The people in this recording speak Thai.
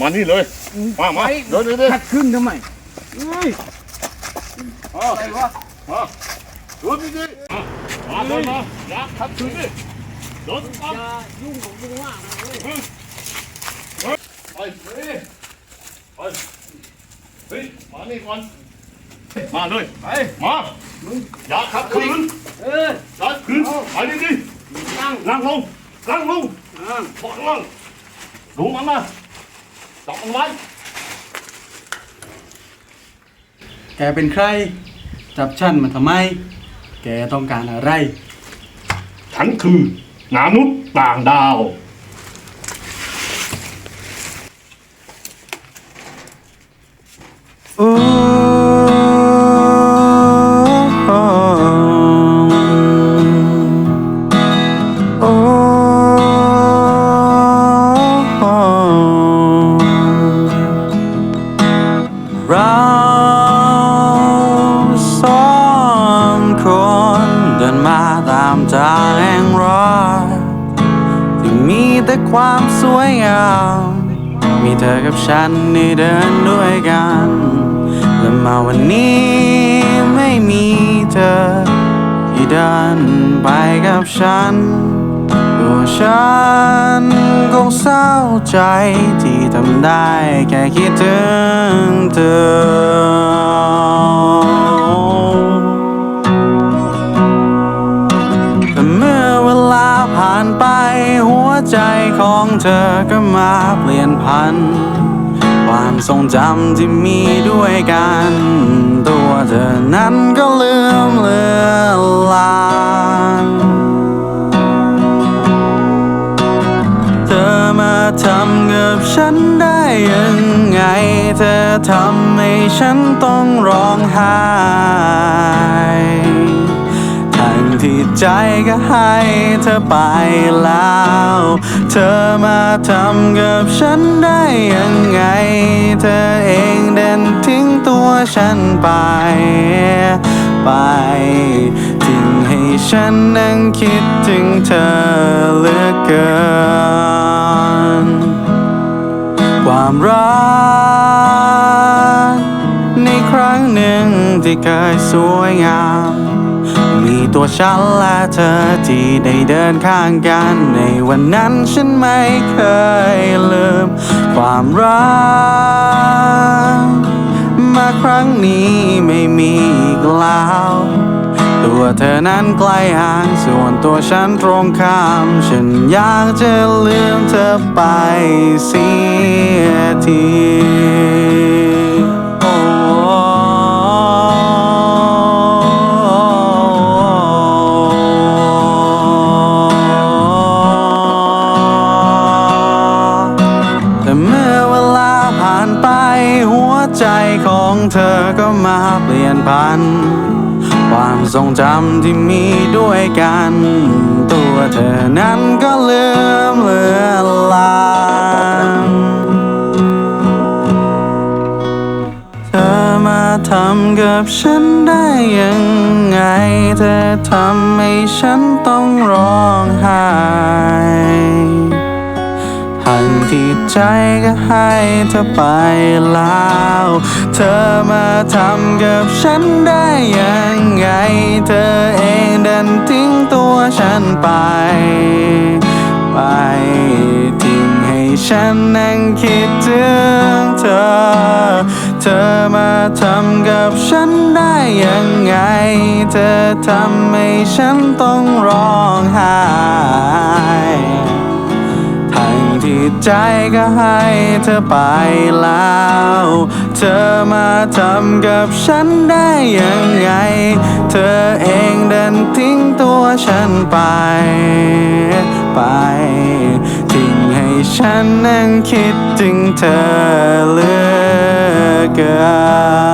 มานี่เลย มามาเดี๋ยวเดี๋ยวเดี๋ยวขัดขึ้นทำไมเฮ้ยเอาอะไรวะมาดูนี่ดิมามาเดินมาอยากขัดขืนดิเดินตามอย่ายุ่งของมึงมากนะเว้ยไปเฮ้ยไปเฮ้ยมานี่ก่อนมาเลยไปมาอยากขัดขืนเอออยากขืนไปดิดิตั้งนั่งลงนั่งลงอ่าถอดล่างดูมันนะ จับมันไว้แกเป็นใคร จับฉันมาทำไม แกต้องการอะไร ฉันคือนานุษย์ต่างดาว เราสองคนเดินมาตามทางแห่งรักที่มีแต่ความสวยงามมีเธอกับฉันนี่เดินด้วยกัน และมาวันนี้ไม่มีเธอที่เดินไปกับฉัน ตัวฉันคงเศร้าใจที่ทำได้แค่คิดถึงเธอเมื่อเวลาผ่านไปหัวใจของเธอก็มาเปลี่ยนพัน ความทรงจำที่มีด้วยกัน ตัวเธอนั้นก็ลืมเลือนลา อทำให้ฉันต้องร้องไห้ทั้งที่ใจก็ให้เธอไปแล้ว เธอมาทำกับฉันได้ยังไง เธอเองเดินทิ้งตัวฉันไป ไปทิ้งให้ฉันนั่งคิดถึงเธอเหลือเกิน ความรัก รั้งหนึ่งที่เคยสวยงาม มีตัวฉันและเธอที่ได้เดินข้างกัน ในวันนั้นฉันไม่เคยลืม ความรัก มาครั้งนี้ไม่มีอีกแล้วตัวเธอนั้นไกลห่างส่วนตัวฉันตรงข้าม ฉันอยากจะลืมเธอไปเสียที เธอก็มาเปลี่ยนพัน ความทรงจำที่มีด้วยกัน ตัวเธอนั้นก็ลืมเลือนลางเธอมาทำกับฉันได้ยังไง เธอทำให้ฉันต้องร้องไห้ ทั้งที่ใจก็ให้เธอไปแล้ว เธอมาทำกับฉันได้ยังไง เธอเองดินทิ้งตัวฉันไป ไปทิ้งให้ฉันนั่งคิดถึงเธอ เธอมาทำกับฉันได้ยังไง เธอทำให้ฉันต้องร้องไห้ ทั้งที่ใจก็ให้เธอไปแล้ว เธอมาทำกับฉันได้ยังไง เธอเองเดินทิ้งตัวฉันไป ไปทิ้งให้ฉันนั่งคิดถึงเธอเหลือเกิน